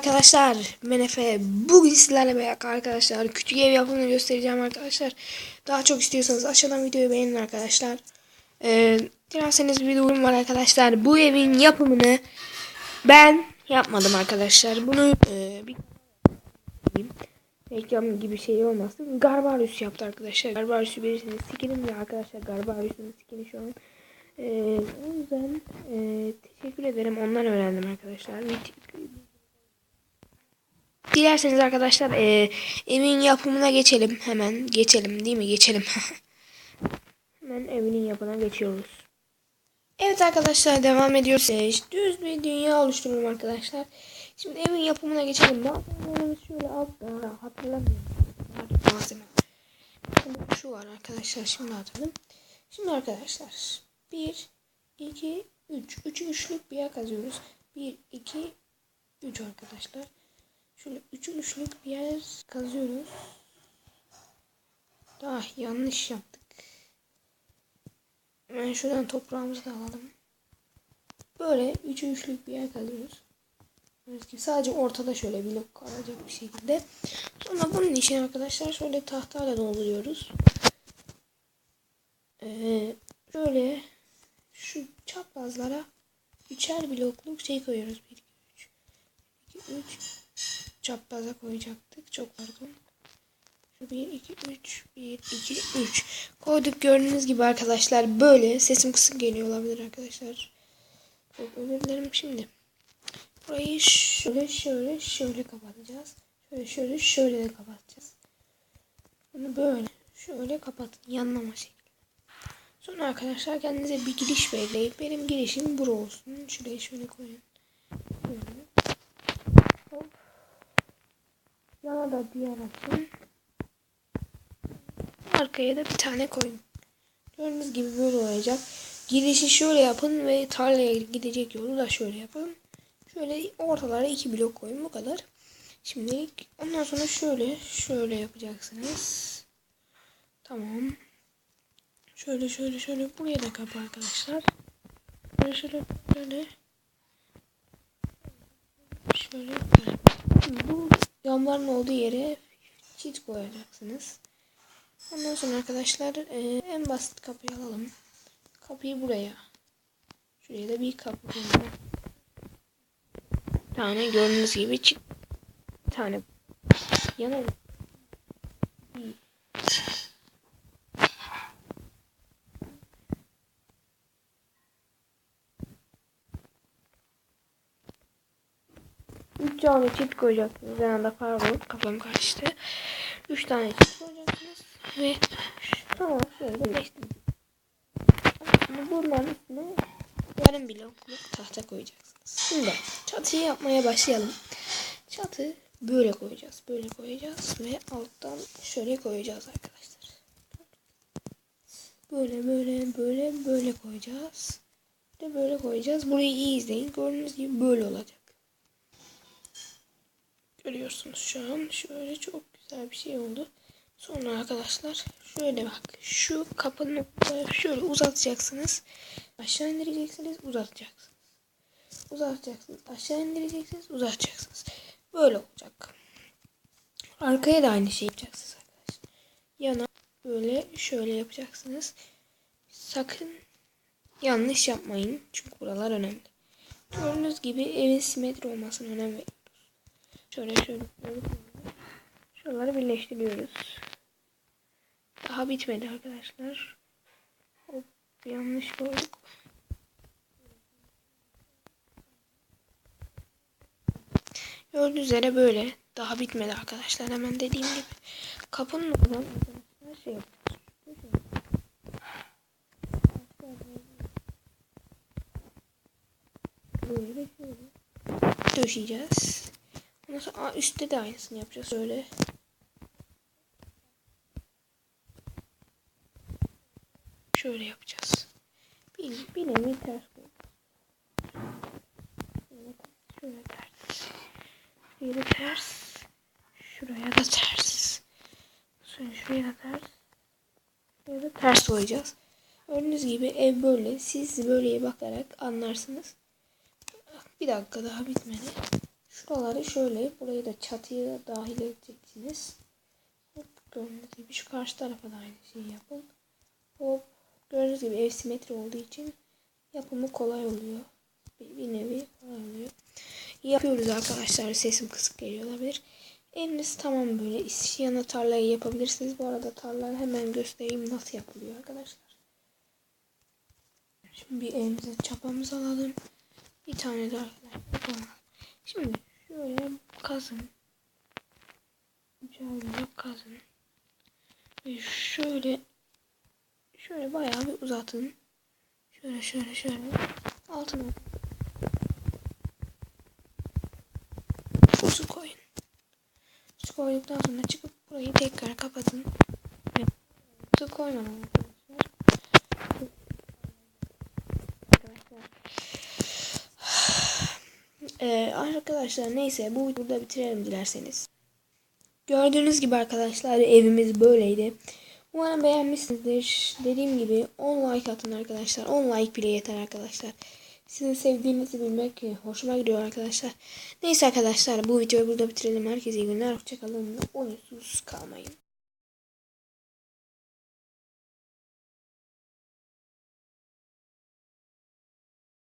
arkadaşlar. Ben Efe. Bugün sizlerle beraber arkadaşlar küçük ev yapımını göstereceğim arkadaşlar. Daha çok istiyorsanız aşağıdan videoyu beğenin arkadaşlar. Ee, dilerseniz bir durum var arkadaşlar. Bu evin yapımını ben yapmadım arkadaşlar. Bunu e, bir reklam gibi şey olmasın. Garbarius yaptı arkadaşlar. Garbarius'u bilirsiniz. Skinin ya arkadaşlar. Garbarius'un skini şu an. Ee, o yüzden e, teşekkür ederim. Ondan öğrendim arkadaşlar. Dilerseniz arkadaşlar e, evin yapımına geçelim. Hemen geçelim değil mi? Geçelim. Hemen evinin yapımına geçiyoruz. Evet arkadaşlar devam ediyoruz. E, işte düz bir dünya oluşturalım arkadaşlar. Şimdi evin yapımına geçelim. Malzemelerimiz şöyle altta hatırlamıyorum. Malzeme. Şu var arkadaşlar. Şimdi atalım. Şimdi arkadaşlar 1, 2, 3. 3 üçlük bir yer kazıyoruz. 1, 2, 3 arkadaşlar. Şöyle 3 üçlük bir yer kazıyoruz. Daha yanlış yaptık. Hemen şuradan toprağımızı da alalım. Böyle 3 üçlük bir yer kazıyoruz. Sadece ortada şöyle blok kalacak bir şekilde. Sonra bunun için arkadaşlar şöyle tahtayla dolduruyoruz. Ee, şöyle şu çaprazlara üçer blokluk şey koyuyoruz. 1, 2, 3. 2, 3 çapraza koyacaktık. Çok pardon. Şu 1, 2, 3. 1, 2, 3. Koyduk gördüğünüz gibi arkadaşlar böyle. Sesim kısık geliyor olabilir arkadaşlar. Çok özür dilerim şimdi. Burayı şöyle şöyle şöyle kapatacağız. Şöyle şöyle şöyle de kapatacağız. Bunu böyle şöyle kapatın. Yanlama şekli. Sonra arkadaşlar kendinize bir giriş belirleyin. Benim girişim bura olsun. Şuraya şöyle koyun. Şöyle. Hop. Da diğer açın. Arkaya da bir tane koyun. Gördüğünüz gibi böyle olacak. Girişi şöyle yapın ve tarlaya gidecek yolu da şöyle yapın. Şöyle ortalara iki blok koyun bu kadar. Şimdi ondan sonra şöyle şöyle yapacaksınız. Tamam. Şöyle şöyle şöyle buraya da kapı arkadaşlar. Şöyle şöyle şöyle. Şöyle. Bu camların olduğu yere çit koyacaksınız. Ondan sonra arkadaşlar e, en basit kapıyı alalım. Kapıyı buraya. Şuraya da bir kapı koyalım. Tane gördüğünüz gibi çit. Tane. Yana 3 tane çift koyacaksınız. Yani da pardon kafam karıştı. 3 tane çift koyacaksınız. Ve tamam şöyle birleştim. Şimdi bunların üstüne yarım blokluk tahta koyacaksınız. Şimdi çatıyı yapmaya başlayalım. Çatı böyle koyacağız. Böyle koyacağız ve alttan şöyle koyacağız arkadaşlar. Böyle böyle böyle böyle koyacağız. De böyle koyacağız. Burayı iyi izleyin. Gördüğünüz gibi böyle olacak. Görüyorsunuz şu an. Şöyle çok güzel bir şey oldu. Sonra arkadaşlar şöyle bak. Şu kapının şöyle uzatacaksınız. Aşağı indireceksiniz. Uzatacaksınız. Uzatacaksınız. Aşağı indireceksiniz. Uzatacaksınız. Böyle olacak. Arkaya da aynı şey yapacaksınız arkadaşlar. Yana böyle şöyle yapacaksınız. Sakın yanlış yapmayın. Çünkü buralar önemli. Gördüğünüz gibi evin simetri olmasına önem veriyoruz. Şöyle şöyle. Şuraları birleştiriyoruz. Daha bitmedi arkadaşlar. Hop, yanlış koyduk. Gördüğünüz üzere böyle. Daha bitmedi arkadaşlar. Hemen dediğim gibi. Kapının oradan arkadaşlar şey yapıyoruz. Böyle. Sonra üstte de aynısını yapacağız. Şöyle. Şöyle yapacağız. Bir, bir nevi ters. Şöyle ters. Şuraya ters. Şuraya da ters. Sonra şuraya da ters. Şuraya da ters koyacağız. Gördüğünüz gibi ev böyle. Siz böyleye bakarak anlarsınız. Bir dakika daha bitmedi. Şu Şuraları şöyle. Burayı da çatıya dahil edeceksiniz. Hop gördüğünüz gibi şu karşı tarafa da aynı şeyi yapın. Hop gördüğünüz gibi ev simetri olduğu için yapımı kolay oluyor. Bir, bir nevi kolay oluyor. Yapıyoruz arkadaşlar. Sesim kısık geliyor olabilir. Eviniz tamam böyle. İsteyen tarlayı yapabilirsiniz. Bu arada tarlayı hemen göstereyim nasıl yapılıyor arkadaşlar. Şimdi bir elimize çapamızı alalım. Bir tane arkadaşlar. Şimdi şöyle kazın. Şöyle kazın. Ve şöyle şöyle bayağı bir uzatın. Şöyle şöyle şöyle. Altına su koyun. Su koyduktan sonra çıkıp burayı tekrar kapatın. Ve Su koymadan arkadaşlar. Ee, arkadaşlar neyse bu burada bitirelim dilerseniz. Gördüğünüz gibi arkadaşlar evimiz böyleydi. Umarım beğenmişsinizdir. Dediğim gibi 10 like atın arkadaşlar. 10 like bile yeter arkadaşlar. Sizin sevdiğinizi bilmek hoşuma gidiyor arkadaşlar. Neyse arkadaşlar bu videoyu burada bitirelim. Herkese iyi günler. Hoşçakalın. Oyunsuz kalmayın.